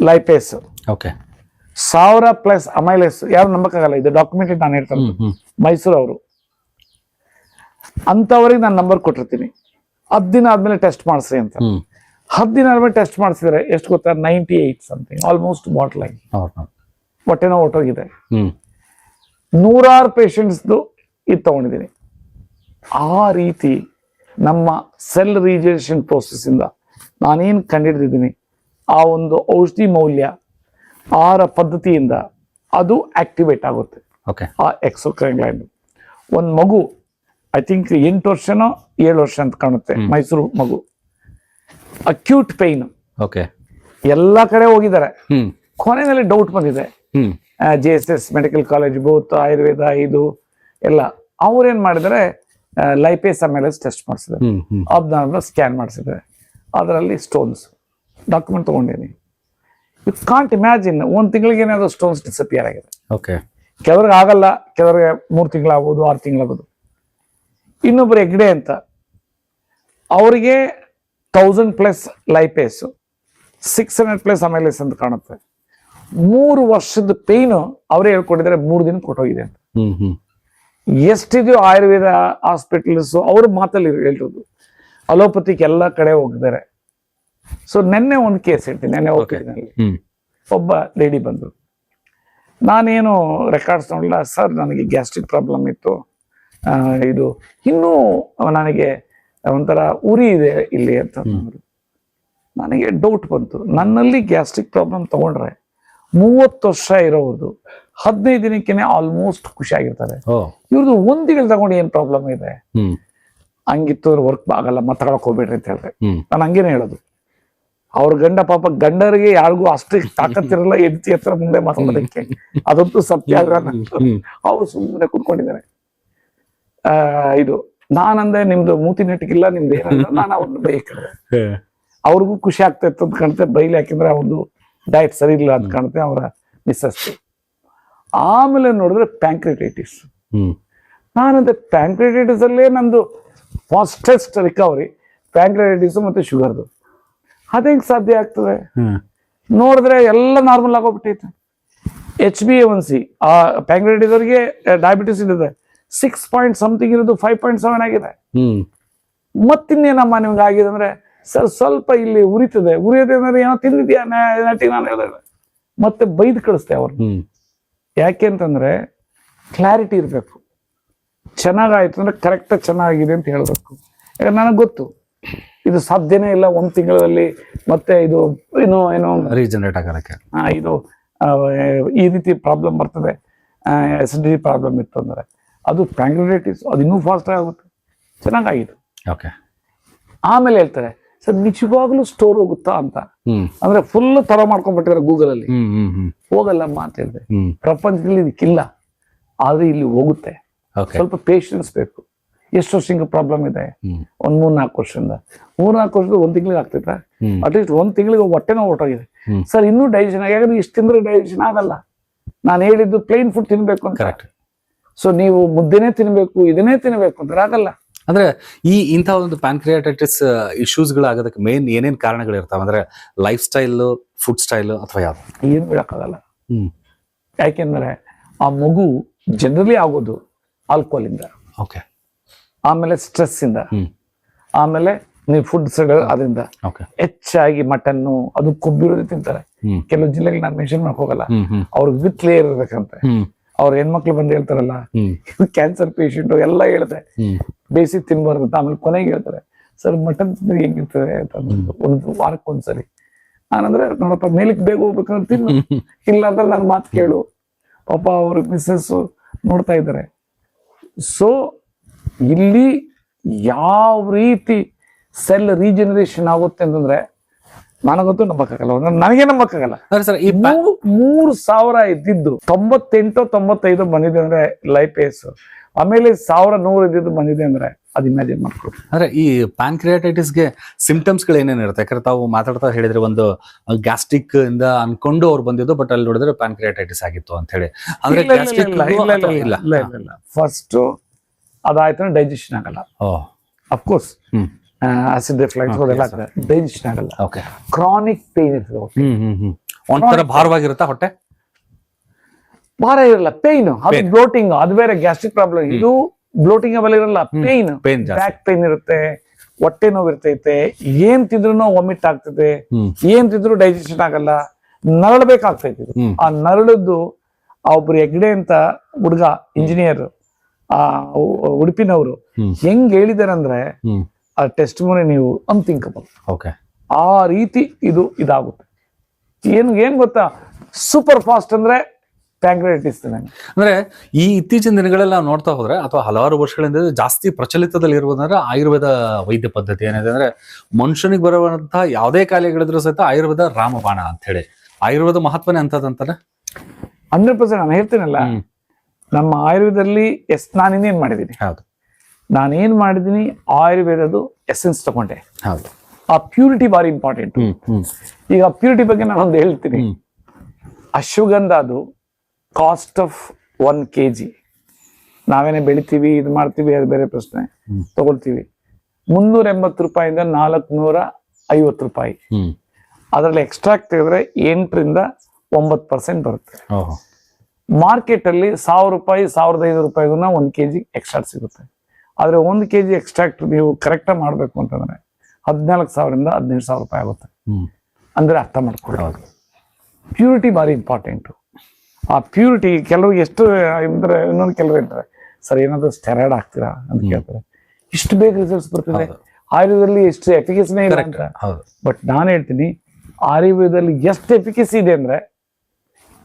B: ಲೈಪೇಸ್
A: ಓಕೆ
B: ಸಾವಿರ ಪ್ಲಸ್ ಅಮೈಲೇಸ್ ಯಾರು ನಂಬಕ್ಕಾಗಲ್ಲ ಇದು ಡಾಕ್ಯುಮೆಂಟೆಡ್ ನಾನು ಹೇಳ್ತೇನೆ ಮೈಸೂರು ಅವರು ಅಂತವರಿಗೆ ನಾನು ನಂಬರ್ ಕೊಟ್ಟಿರ್ತೀನಿ. ಹತ್ತು ದಿನ ಆದ್ಮೇಲೆ ಟೆಸ್ಟ್ ಮಾಡಿಸ್ರಿ ಅಂತ. ಹತ್ತು ದಿನ ಆದ್ಮೇಲೆ ಟೆಸ್ಟ್ ಮಾಡಿಸಿದ್ರೆ ಎಷ್ಟು ಗೊತ್ತಾ? Ninety eight something almost bottle ಆಗಿ ಹೊಟ್ಟೆನೋ ಹೊಟ್ಟೋಗಿದೆ ನೂರಾರು ಪೇಷಂಟ್ಸ್ದು ಇದು ತಗೊಂಡಿದ್ದೀನಿ. ಆ ರೀತಿ ನಮ್ಮ ಸೆಲ್ ರಿಜನೇಷನ್ ಇಂದ ನಾನೇನು ಕಂಡಿಡಿದಿದ್ದೀನಿ? ಆ ಒಂದು ಔಷಧಿ ಮೌಲ್ಯ ಆರ ಪದ್ಧತಿಯಿಂದ ಅದು ಆಕ್ಟಿವೇಟ್ ಆಗುತ್ತೆ.
A: ಓಕೆ
B: ಆ ಎಕ್ಸೋಕ್ರೈನ್ ಲೈನ್ ಒಂದು ಮಗು ಐ ಥಿಂಕ್ ಎಂಟು ವರ್ಷನೋ ಏಳು ವರ್ಷ ಅಂತ ಕಾಣುತ್ತೆ. ಮೈಸೂರು ಮಗು. ಅಕ್ಯೂಟ್ ಪೈನ್
A: ಓಕೆ
B: ಎಲ್ಲ ಕಡೆ ಹೋಗಿದ್ದಾರೆ. ಕೊನೆಯಲ್ಲಿ ಡೌಟ್ ಬಂದಿದೆ. J S S medical college both Ayurveda ಇದು ಎಲ್ಲ. ಅವ್ರೇನ್ ಮಾಡಿದರೆ ಲೈಪೇಸ್ ಆಮೇಲೆ ಟೆಸ್ಟ್
A: ಮಾಡಿಸಿದೆ
B: ಅಬ್ನಾರ್ಮಲ್ ಸ್ಕ್ಯಾನ್ ಮಾಡಿಸಿದ್ದಾರೆ. ಅದರಲ್ಲಿ ಸ್ಟೋನ್ಸ್ ಡಾಕ್ಯುಮೆಂಟ್ ತೊಗೊಂಡೇನಿ ಯು ಕಾಂಟ್ ಇಮ್ಯಾಜಿನ್ ಒಂದು ತಿಂಗಳಿಗೆ ಏನಾದ್ರು ಸ್ಟೋನ್ಸ್ ಡಿಸಪಿಯರ್ ಆಗಿದೆ.
A: ಓಕೆ
B: ಕೆಲವ್ರಿಗೆ ಆಗಲ್ಲ ಕೆಲವ್ರಿಗೆ ಮೂರು ತಿಂಗಳಾಗ್ಬೋದು ಆರು ತಿಂಗಳಾಗ್ಬೋದು. ಇನ್ನೊಬ್ರು ಹೆಗ್ಡೆ ಅಂತ. ಅವರಿಗೆ thousand plus lipase six hundred plus amylase ಅಂತ ಕಾಣುತ್ತೆ. ಮೂರು ವರ್ಷದ ಪೇಯ್ನು ಅವರೇ ಹೇಳ್ಕೊಂಡಿದ್ದಾರೆ ಮೂರು ದಿನ ಕೊಟ್ಟೋಗಿದೆ ಅಂತ. ಎಷ್ಟಿದೆಯೋ ಆಯುರ್ವೇದ ಹಾಸ್ಪಿಟಲ್ಸ್ ಅವ್ರ ಮಾತಲ್ಲಿ ಹೇಳ್ತಿರೋದು. ಅಲೋಪತಿಕ್ ಎಲ್ಲ ಕಡೆ ಹೋಗಿದ್ದಾರೆ. ಸೊ ನಿನ್ನೆ ಒಂದು ಕೇಸ್ ಹೇಳ್ತೀನಿ ನೆನ್ನೆ ಹೋಗ್ತಿದ್ದೀನಿ ಅಲ್ಲಿ ಒಬ್ಬ ಲೇಡಿ ಬಂದರು ನಾನೇನು ರೆಕಾರ್ಡ್ಸ್ ನೋಡಲ್ಲ ಸರ್ ನನಗೆ ಗ್ಯಾಸ್ಟ್ರಿಕ್ ಪ್ರಾಬ್ಲಮ್ ಇತ್ತು. ಇದು ಇನ್ನೂ ನನಗೆ ಒಂಥರ ಉರಿ ಇದೆ ಇಲ್ಲಿ ಅಂತ. ನನಗೆ ಡೌಟ್ ಬಂತು. ನನ್ನಲ್ಲಿ ಗ್ಯಾಸ್ಟ್ರಿಕ್ ಪ್ರಾಬ್ಲಮ್ ತಗೊಂಡ್ರೆ ಮೂವತ್ತು ವರ್ಷ ಇರೋದು. ಹದಿನೈದು ದಿನಕ್ಕೆನೆ ಆಲ್ಮೋಸ್ಟ್ ಖುಷಿಯಾಗಿರ್ತಾರೆ.
A: ಆಗಿರ್ತಾರೆ
B: ಇವ್ರದ್ದು ಒಂದು ತಿಂಗಳು ತಗೊಂಡು ಏನ್ ಪ್ರಾಬ್ಲಮ್ ಇದೆ? ಹಂಗಿತ್ತು ವರ್ಕ್ ಆಗಲ್ಲ ಮಾತಾಡಕ್ ಹೋಗ್ಬೇಡ್ರಿ ಅಂತ ಹೇಳಿದೆ.
A: ಹ್ಮ್.
B: ನಾನು ಹಂಗೇನೆ ಹೇಳೋದು. ಅವ್ರ ಗಂಡ ಪಾಪ ಗಂಡರಿಗೆ ಯಾರಿಗೂ ಅಷ್ಟು ತಾಕತ್ತಿರಲ್ಲ ಹೆಂಡತಿ ಹತ್ರ ಮುಂದೆ ಮಾತಾಡೋದಕ್ಕೆ. ಅದಂತೂ ಸತ್ಯ ಅವ್ರು ಸುಮ್ಮನೆ ಕುತ್ಕೊಂಡಿದ್ದಾರೆ. ಆ ಇದು ನಾನಂದೆ ನಿಮ್ದು ಮೂತಿ ನೆಟ್ಟಿಗಿಲ್ಲ ನಿಮ್ದು ಏನಂದ್ರೆ ನಾನು ಅವ್ರನ್ನ ಬೈಕಡೆ ಅವ್ರಿಗೂ ಖುಷಿ ಆಗ್ತಾ ಇತ್ತು ಅಂತ ಕಾಣುತ್ತೆ ಬೈಲಿ ಯಾಕೆಂದ್ರೆ ಅವ್ರದ್ದು ಡಯಟ್ ಸರಿ ಇಲ್ಲ ಅಂತ ಕಾಣುತ್ತೆ ಅವರ ಮಿಸ್ಸಸ್ ಆಮೇಲೆ ನೋಡಿದ್ರೆ ಪ್ಯಾಂಕ್ರಿಟೈಟಿಸ್ ನಾನಂತೆ ಪ್ಯಾಂಕ್ರಿಟೈಟಿಸ್ ಅಲ್ಲೇ ನಂದು ಫಾಸ್ಟೆಸ್ಟ್ ರಿಕವರಿ ಪ್ಯಾಂಕ್ರಿಟೈಟಿಸ್ ಮತ್ತೆ ಶುಗರ್ದು ಅದೇಂಗೆ ಸಾಧ್ಯ ಆಗ್ತದೆ ನೋಡಿದ್ರೆ ಎಲ್ಲ normal ಆಗೋಗ್ಬಿಟ್ಟೈತೆ H B A one C ಆ ಪ್ಯಾಂಕ್ರಿಟೈಟಿಸ್ ಅವರಿಗೆ ಡಯಾಬಿಟಿಸ್ ಇದೆ ಸಿಕ್ಸ್ ಪಾಯಿಂಟ್ ಸಮಥಿಂಗ್ ಇರೋದು ಫೈವ್ ಪಾಯಿಂಟ್ ಸೆವೆನ್ ಆಗಿದೆ ಮತ್ತಿನ್ನೇನಮ್ಮ ನಿಮ್ಗೆ ಆಗಿದೆ ಅಂದ್ರೆ ಸರ್ ಸ್ವಲ್ಪ ಇಲ್ಲಿ ಉರಿತದೆ ಉರಿಯೋದೆ ಅಂದ್ರೆ ಏನೋ ತಿಂದಿದ್ಯಾ ನಟಿ ನಾನು ಹೇಳಿದೆ ಮತ್ತೆ ಬೈದ್ ಕಳಿಸ್ತೆ
A: ಹ್ಮ್
B: ಯಾಕೆ ಅಂತಂದ್ರೆ ಕ್ಲಾರಿಟಿ ಇರಬೇಕು. ಚೆನ್ನಾಗಾಯ್ತು ಅಂದ್ರೆ ಕರೆಕ್ಟಾಗಿ ಚೆನ್ನಾಗಿದೆ ಅಂತ ಹೇಳಬೇಕು. ಯಾಕಂದ್ರೆ ನನಗೆ ಗೊತ್ತು ಇದು ಸಾಧ್ಯನೇ ಇಲ್ಲ ಒಂದ್ ತಿಂಗಳಲ್ಲಿ ಮತ್ತೆ ಇದು ಏನು ಏನು
A: ರೀಜನರೇಟ್ ಆಗೋದಕ್ಕೆ
B: ಇದು ಈ ರೀತಿ ಪ್ರಾಬ್ಲಮ್ ಬರ್ತದೆ. ಎಸಿಡಿಟಿ ಪ್ರಾಬ್ಲಮ್ ಇತ್ತು ಅಂದ್ರೆ ಅದು ಪ್ಯಾಂಕ್ರಿಟೈಟಿಸ್ ಅದು ಇನ್ನೂ ಫಾಸ್ಟ್ ಆಗುತ್ತೆ. ಚೆನ್ನಾಗಾಗಿತ್ತು
A: ಓಕೆ
B: ಆಮೇಲೆ ಹೇಳ್ತಾರೆ ಸರ್ ನಿಜವಾಗ್ಲೂ ಸ್ಟೋರ್ ಹೋಗುತ್ತಾ ಅಂತ. ಅಂದ್ರೆ ಫುಲ್ ತರ ಮಾಡ್ಕೊಂಡ್ಬಿಟ್ಟಿದ್ದಾರೆ ಗೂಗಲ್ ಅಲ್ಲಿ. ಹೋಗಲ್ಲಮ್ಮ ಅಂತ ಹೇಳಿದೆ. ಪ್ರಪಂಚದಲ್ಲಿ ಇದಕ್ಕಿಲ್ಲ. ಆದ್ರೆ ಇಲ್ಲಿ ಹೋಗುತ್ತೆ. ಸ್ವಲ್ಪ ಪೇಷನ್ಸ್ ಬೇಕು. ಎಷ್ಟು ವರ್ಷ ಪ್ರಾಬ್ಲಮ್ ಇದೆ? ಒಂದ್ ಮೂರ್ ನಾಲ್ಕು ವರ್ಷದಿಂದ. ಮೂರ್ ನಾಲ್ಕು ವರ್ಷದ ಒಂದ್ ತಿಂಗಳಿಗೆ ಆಗ್ತೈತಾ?
A: ಹ್ಮ್.
B: ಅಟ್ಲೀಸ್ಟ್ ಒಂದ್ ತಿಂಗಳಿಗೆ ಹೊಟ್ಟೆನೋ ಹೊರಟೋಗಿದೆ.
A: ಹ್ಮ್.
B: ಸರ್ ಇನ್ನೂ ಡೈಜೆಷನ್ ಯಾಕಂದ್ರೆ ಇಷ್ಟ ತಿಂದ್ರೆ ಡೈಜೆಷನ್ ಆಗಲ್ಲ. ನಾನು ಹೇಳಿದ್ದು ಪ್ಲೇನ್ ಫುಡ್ ತಿನ್ಬೇಕು ಅಂತ.
A: ಕರೆಕ್ಟ್
B: ಸೊ ನೀವು ಮುದ್ದೆನೇ ತಿನ್ಬೇಕು ಇದನ್ನೇ ತಿನ್ಬೇಕು ಅಂದ್ರೆ ಆಗಲ್ಲ.
A: ಅಂದ್ರೆ ಈ ಇಂಥ ಒಂದು ಪ್ಯಾನ್ಕ್ರಿಯಾಟೈಟಿಸ್ ಇಶ್ಯೂಸ್ ಗಳಾಗೋದಕ್ಕೆ ಮೇನ್ ಏನೇನ್ ಕಾರಣಗಳಿರ್ತಾವ ಅಂದ್ರೆ ಲೈಫ್ ಸ್ಟೈಲ್ ಫುಡ್ ಸ್ಟೈಲ್ ಅಥವಾ ಯಾವ್ದು?
B: ಏನು ಬಿಡಕ್ಕಾಗಲ್ಲ
A: ಹ್ಮ್.
B: ಯಾಕೆಂದ್ರೆ ಆ ಮಗು ಜನರಲಿ ಆಗೋದು ಆಲ್ಕೋಹಾಲ್ ಇಂದ.
A: ಓಕೆ
B: ಆಮೇಲೆ ಸ್ಟ್ರೆಸ್ ಇಂದ. ಆಮೇಲೆ ನೀವು ಫುಡ್ ಅದರಿಂದ.
A: ಓಕೆ
B: ಹೆಚ್ಚಾಗಿ ಮಟನ್ನು ಅದು ಕೊಬ್ಬಿರೋದು ತಿಂತಾರೆ. ಕೆಲವು ಜಿಲ್ಲೆಗಳು ನಾನು ಮೆನ್ಷನ್ ಮಾಡಕ್ ಹೋಗಲ್ಲ. ಅವ್ರಿಗೆ ವಿತ್ ಲೇಯರ್ ಇರ್ಬೇಕಂತೆ. ಅವ್ರ ಹೆಣ್ಮಕ್ಳು ಬಂದು ಹೇಳ್ತಾರಲ್ಲ ಕ್ಯಾನ್ಸರ್ ಪೇಷಂಟ್ ಎಲ್ಲ ಹೇಳ್ತಾರೆ.
A: ಬೇಸಿಗೆ
B: ಬೇಯಿಸಿ ತಿನ್ಬಾರ್ದು ಅಂತ ಆಮೇಲೆ ಕೊನೆಗೆ ಹೇಳ್ತಾರೆ ಸರ್ ಮಟನ್ ತಿಂದ್ರೆ ಹೆಂಗಿರ್ತದೆ ಅಂತ. ಒಂದು ವಾರಕ್ಕೆ ಒಂದ್ಸರಿ. ನಾನಂದ್ರೆ ನೋಡಪ್ಪ ಮೇಲಕ್ಕೆ ಬೇಗ ಹೋಗ್ಬೇಕಂದ್ರೆ ತಿನ್ನು. [LAUGHS] ಇಲ್ಲ ಅಂದ್ರೆ ನನ್ನ ಮಾತು ಕೇಳು. ಪಾಪ ಅವ್ರ ಮಿಸ್ಸಸ್ ನೋಡ್ತಾ ಇದ್ದಾರೆ. ಸೊ ಇಲ್ಲಿ ಯಾವ ರೀತಿ ಸೆಲ್ ರೀಜನರೇಷನ್ ಆಗುತ್ತೆ ಅಂತಂದ್ರೆ ನನಗಂತೂ ನಂಬಕ್ಕಾಗಲ್ಲ. ನನಗೆ ನಂಬಕ್ಕಾಗಲ್ಲ.
A: ಸರ್ ಈ pa-
B: ಮೂ- ಮೂರು ಸಾವಿರ ಇದ್ದಿದ್ದು ತೊಂಬತ್ತೆಂಟು ತೊಂಬತ್ತೈದು ಬಂದಿದೆ ಅಂದ್ರೆ ಲೈಫ್ ಏಸ್ ಆಮೇಲೆ ಸಾವಿರ ನೂರು ಇದ್ದಿದ್ದು ಬಂದಿದೆ ಅಂದ್ರೆ ಅದು ಇಮ್ಯಾಜಿನ್ ಮಾಡ್ಕೊಳ್ಳಿ
A: ಅಂದ್ರೆ ಈ ಪ್ಯಾನ್ಕ್ರಿಯಾಟೈಟಿಸ್ಗೆ ಸಿಂಪ್ಟಮ್ಸ್ಗಳು ಏನೇನ್ ಇರುತ್ತೆ? ಯಾಕಂದ್ರೆ ತಾವು ಮಾತಾಡ್ತಾ ಹೇಳಿದ್ರೆ ಒಂದು ಗ್ಯಾಸ್ಟ್ರಿಕ್ ಇಂದ ಅನ್ಕೊಂಡು ಅವ್ರು ಬಂದಿದ್ದು ಬಟ್ ಅಲ್ಲಿ ನೋಡಿದ್ರೆ ಪ್ಯಾನ್ಕ್ರಿಯಾಟೈಟಿಸ್ ಆಗಿತ್ತು ಅಂತ ಹೇಳಿ. ಅಂದ್ರೆ.
B: ಫಸ್ಟ್ ಅದಾಯ್ತು ಡೈಜೆಷನ್ ಆಗಲ್ಲ.
A: ಓ.
B: Of course
A: hmm.
B: Acid reflex ಅದೆಲ್ಲ ಆಗ್ತದೆ. ಡೈಜೆಷನ್ ಆಗಲ್ಲ ಕ್ರಾನಿಕ್ ಪೇನ್ ಇರ್ತದೆ
A: ಒಂಥರ ಭಾರವಾಗಿರುತ್ತಾ ಹೊಟ್ಟೆ?
B: ಭಾರ ಇರಲ್ಲ ಪೇನ್ ಅದು ಬ್ಲೋಟಿಂಗ್ ಅದು ಬೇರೆ ಗ್ಯಾಸ್ಟ್ರಿಕ್ ಪ್ರಾಬ್ಲಮ್ ಇದು ಬ್ಲೋಟಿಂಗ್ ಅವೆಲ್ಲ ಇರಲ್ಲ ಪೇನ್ ಬ್ಯಾಕ್ ಪೇನ್ ಇರುತ್ತೆ ಹೊಟ್ಟೆ ನೋವು ಇರ್ತೈತೆ. ಏನ್ ತಿಂದ್ರು ವಾಮಿಟ್ ಆಗ್ತದೆ. ಏನ್ ತಿಂದ್ರು ಡೈಜೆಷನ್ ಆಗಲ್ಲ. ನರಳಬೇಕಾಗ್ತೈತಿ. ಆ ನರಳದ್ದು ಆ ಒಬ್ರು ಹೆಗ್ಡೆ ಅಂತ ಹುಡುಗ ಇಂಜಿನಿಯರ್ ಆ ಉಡುಪಿನವ್ರು ಹೆಂಗ್ ಹೇಳಿದಾರಂದ್ರೆ
A: ಹ್ಮ್.
B: ಆ ಟೆಸ್ಟ್ ಮನೆ ನೀವು ಅನ್ಥಿಂಕಬಲ್
A: ಓಕೆ
B: ಆ ರೀತಿ ಇದು ಇದಾಗುತ್ತೆ. ಏನು ಏನು ಗೊತ್ತಾ? ಸೂಪರ್ ಫಾಸ್ಟ್ ಅಂದ್ರೆ ಪ್ಯಾಂಕ್ರೈಟಿಸ್
A: ಅಂದ್ರೆ ಈ ಇತ್ತೀಚಿನ ದಿನಗಳಲ್ಲಿ ನಾವು ನೋಡ್ತಾ ಹೋದ್ರೆ ಅಥವಾ ಹಲವಾರು ವರ್ಷಗಳಿಂದ ಜಾಸ್ತಿ ಪ್ರಚಲಿತದಲ್ಲಿ ಇರುವುದಂದ್ರೆ ಆಯುರ್ವೇದ ವೈದ್ಯ ಪದ್ಧತಿ ಏನಿದೆ ಅಂದ್ರೆ ಮನುಷ್ಯನಿಗೆ ಬರುವಂತಹ ಯಾವುದೇ ಕಾಯಿಲೆಗಳಿದ್ರು ಸಹಿತ ಆಯುರ್ವೇದ ರಾಮಬಾಣ ಅಂತ ಹೇಳಿ. ಆಯುರ್ವೇದ ಮಹತ್ವನೇ ಅಂತದಂತಾನೆ
B: ಹಂಡ್ರೆಡ್ ಪರ್ಸೆಂಟ್ ನಾನು ಹೇಳ್ತೀನಲ್ಲ. ನಮ್ಮ ಆಯುರ್ವೇದದಲ್ಲಿ ಎಸ್ ನಾನು ಇನ್ನೇನ್ ಮಾಡಿದ್ದೀನಿ?
A: ಹೌದು.
B: ನಾನೇನ್ ಮಾಡಿದೀನಿ ಆಯುರ್ವೇದದ್ದು ಎಸೆನ್ಸ್ ತಗೊಂಡೆ. ಆ ಪ್ಯೂರಿಟಿ ಬಾರಿ ಇಂಪಾರ್ಟೆಂಟ್ ಈಗ ಪ್ಯೂರಿಟಿ ಬಗ್ಗೆ ನಾನು ಒಂದು ಹೇಳ್ತೀನಿ. ಅಶ್ವಗಂಧ ಅದು cost of one K G ನಾವೇನೇ ಬೆಳಿತೀವಿ ಇದು ಮಾಡ್ತೀವಿ ಅದು ಬೇರೆ ಪ್ರಶ್ನೆ. ತಗೊಳ್ತೀವಿ. ಮುನ್ನೂರ ಎಂಬತ್ತು ರೂಪಾಯಿಂದ ನಾಲ್ಕುನೂರ ಐವತ್ತು ರೂಪಾಯಿ ಅದರಲ್ಲಿ ಎಕ್ಸ್ಟ್ರಾಕ್ಟ್ ತೆಗೆದ್ರೆ ಎಂಟರಿಂದ ಒಂಬತ್ತು ಪರ್ಸೆಂಟ್ ಬರುತ್ತೆ. ಮಾರ್ಕೆಟ್ ಅಲ್ಲಿ ಸಾವಿರ ರೂಪಾಯಿ ಸಾವಿರದ ಐನೂರು ರೂಪಾಯಿಗೂ ಒಂದು ಕೆ ಜಿ ಎಕ್ಸ್ಟ್ರಾಕ್ಟ್ ಸಿಗುತ್ತೆ. ಆದ್ರೆ ಒಂದು ಕೆ ಜಿ ಎಕ್ಸ್ಟ್ರಾಕ್ಟ್ ನೀವು ಕರೆಕ್ಟಾಗಿ ಮಾಡಬೇಕು ಅಂತಂದ್ರೆ ಹದಿನಾಲ್ಕು ಸಾವಿರದಿಂದ ಹದಿನೈದು ಸಾವಿರ ರೂಪಾಯಿ ಆಗುತ್ತೆ. ಅಂದರೆ ಅರ್ಥ
A: ಮಾಡ್ಕೊಳ್ಳೋದು
B: ಪ್ಯೂರಿಟಿ ಭಾರಿ ಇಂಪಾರ್ಟೆಂಟು ಆ ಪ್ಯೂರಿಟಿ ಕೆಲವ್ರಿಗೆ ಎಷ್ಟು ಅಂದ್ರೆ ಇನ್ನೊಂದು ಕೆಲವರು ಹೇಳ್ತಾರೆ ಸರ್ ಏನಾದರೂ ಸ್ಟೆರಾಯ್ಡ್ ಹಾಕ್ತೀರಾ? ಅಂತ ಕೇಳ್ತಾರೆ. ಇಷ್ಟು ಬೇಗ ರಿಸಲ್ಟ್ಸ್ ಬರ್ತದೆ. ಆಯುರ್ವೇದದಲ್ಲಿ ಎಷ್ಟು ಎಫಿಕಸಿನೇ ಇಲ್ಲ ಅಂತ ಬಟ್ ನಾನು ಹೇಳ್ತೀನಿ ಆಯುರ್ವೇದದಲ್ಲಿ ಎಷ್ಟು ಎಫಿಕಸಿ ಇದೆ ಅಂದರೆ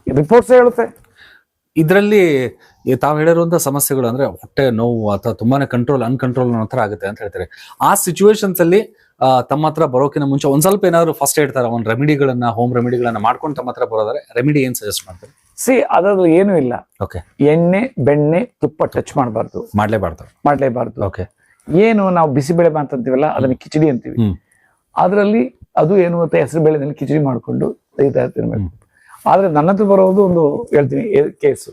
B: ರಿಪೋರ್ಟ್ಸ್ ಹೇಳುತ್ತೆ.
A: ಇದರಲ್ಲಿ ತಾವು ಹೇಳಿರುವಂಥ ಸಮಸ್ಯೆಗಳು ಅಂದ್ರೆ ಹೊಟ್ಟೆ ನೋವು ಅಥವಾ ತುಂಬಾನೇ ಕಂಟ್ರೋಲ್ ಅನ್ಕಂಟ್ರೋಲ್ ಅನ್ನೋ ಥರ ಆಗುತ್ತೆ ಅಂತ ಹೇಳ್ತಾರೆ. ಆ ಸಿಚುವೇಶನ್ಸ್ ಅಲ್ಲಿ ತಮ್ಮ ಹತ್ರ ಬರೋಕಿನ ಮುಂಚೆ ಒಂದ್ ಸ್ವಲ್ಪ ಏನಾದ್ರು ಫಸ್ಟ್ ಹೇಳ್ತಾರೆ ಒಂದು ರೆಮಿಡಿಗಳನ್ನ ಹೋಮ್ ರೆಮಿಡಿಗಳನ್ನ ಮಾಡ್ಕೊಂಡು ತಮ್ಮ ಹತ್ರ ಬರೋದಾದ್ರೆ ರೆಮಿಡಿ ಏನ್ ಸಜೆಸ್ಟ್ ಮಾಡ್ತಾರೆ?
B: ಸಿ ಅದರಲ್ಲಿ ಏನು ಇಲ್ಲ.
A: ಓಕೆ
B: ಎಣ್ಣೆ ಬೆಣ್ಣೆ ತುಪ್ಪ ಟಚ್ ಮಾಡಬಾರ್ದು.
A: ಮಾಡ್ಲೇಬಾರ್ದು.
B: ಮಾಡ್ಲೇಬಾರ್ದು.
A: ಓಕೆ
B: ಏನು ನಾವು ಬಿಸಿಬೇಳೆ ಬಾತ್ ಅಂತೀವಲ್ಲ ಅದನ್ನ ಕಿಚಡಿ ಅಂತೀವಿ. ಅದರಲ್ಲಿ ಅದು ಏನು ಅಂತ ಹೆಸರು ಬೇಳೆನಲ್ಲಿ ಕಿಚಡಿ ಮಾಡಿಕೊಂಡು ತೆಗಿತಾ ಆದ್ರೆ ನನ್ನ ಹತ್ರ ಬರೋದು ಒಂದು ಹೇಳ್ತೀನಿ ಕೇಸು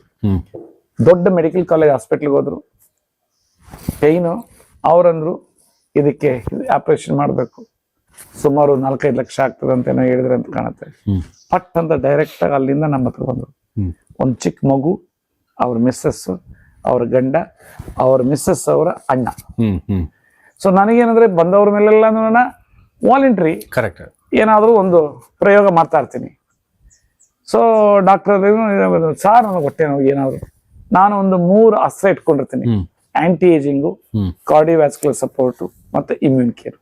B: ದೊಡ್ಡ ಮೆಡಿಕಲ್ ಕಾಲೇಜ್ ಹಾಸ್ಪಿಟ್ಲ್ಗೆ ಹೋದ್ರು. ಪೈನು ಅವರಂದ್ರು ಇದಕ್ಕೆ ಆಪರೇಷನ್ ಮಾಡಬೇಕು. ಸುಮಾರು ನಾಲ್ಕೈದು ಲಕ್ಷ ಆಗ್ತದೆ ಅಂತ ಏನೋ ಹೇಳಿದ್ರೆ ಅಂತ ಕಾಣುತ್ತೆ ಪಟ್ ಅಂತ ಡೈರೆಕ್ಟ್ ಆಗಿ ಅಲ್ಲಿಂದ ನಮ್ಮ ಹತ್ರ ಬಂದರು. ಒಂದು ಚಿಕ್ಕ ಮಗು ಅವ್ರ ಮಿಸ್ಸಸ್ ಅವ್ರ ಗಂಡ ಅವ್ರ ಮಿಸ್ಸಸ್ ಅವರ ಅಣ್ಣ. ಸೊ ನನಗೇನಂದ್ರೆ ಬಂದವ್ರ ಮೇಲೆಲ್ಲ ವಾಲಂಟ್ರಿ
A: ಕರೆಕ್ಟ್
B: ಏನಾದರೂ ಒಂದು ಪ್ರಯೋಗ ಮಾಡ್ತಾ ಇರ್ತೀನಿ. ಸೊ ಡಾಕ್ಟರ್ ಸಾರ್ ನನಗೆ ಹೊಟ್ಟೆ ನೋವು ಏನಾದ್ರು. ನಾನು ಒಂದು ಮೂರು ಅಸ್ತ್ರ ಇಟ್ಕೊಂಡಿರ್ತೀನಿ. Anti ageing
A: hmm.
B: ಕಾರ್ಡಿವ್ಯಾಸ್ಕುಲರ್ ಸಪೋರ್ಟು ಮತ್ತು ಇಮ್ಯೂನ್ ಕೇರ್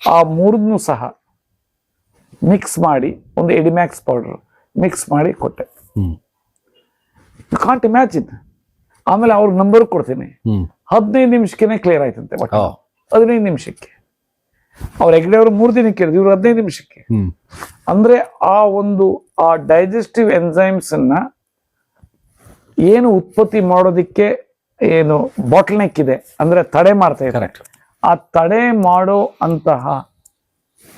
B: ಆ ಮೂರನ್ನು ಸಹ ಮಿಕ್ಸ್ ಮಾಡಿ ಒಂದು ಎಡಿಮ್ಯಾಕ್ಸ್ ಪೌಡರ್ ಮಿಕ್ಸ್ ಮಾಡಿ ಕೊಟ್ಟೆ. ಕಾಂಟ್ ಇಮ್ಯಾಜಿನ್ ಆಮೇಲೆ ಅವ್ರ ನಂಬರ್ ಕೊಡ್ತೀನಿ. ಹದಿನೈದು ನಿಮಿಷಕ್ಕೆ ಕ್ಲಿಯರ್ ಆಯ್ತಂತೆ ಹದಿನೈದು ನಿಮಿಷಕ್ಕೆ. ಅವ್ರ ಹೆಗ್ಡೆ ಅವರು ಮೂರು ದಿನಕ್ಕೆ ಕೇಳಿದ್ರು ಇವ್ರು ಹದಿನೈದು ನಿಮಿಷಕ್ಕೆ. ಅಂದ್ರೆ ಆ ಒಂದು ಆ ಡೈಜೆಸ್ಟಿವ್ ಎನ್ಸೈಮ್ಸ್ ಅನ್ನ ಏನು ಉತ್ಪತ್ತಿ ಮಾಡೋದಿಕ್ಕೆ ಏನು ಬಾಟಲ್ ನೆಕ್ ಇದೆ ಅಂದ್ರೆ ತಡೆ ಮಾಡ್ತಾ ಇದೆ ಆ ತಡೆ ಮಾಡೋ ಅಂತಹ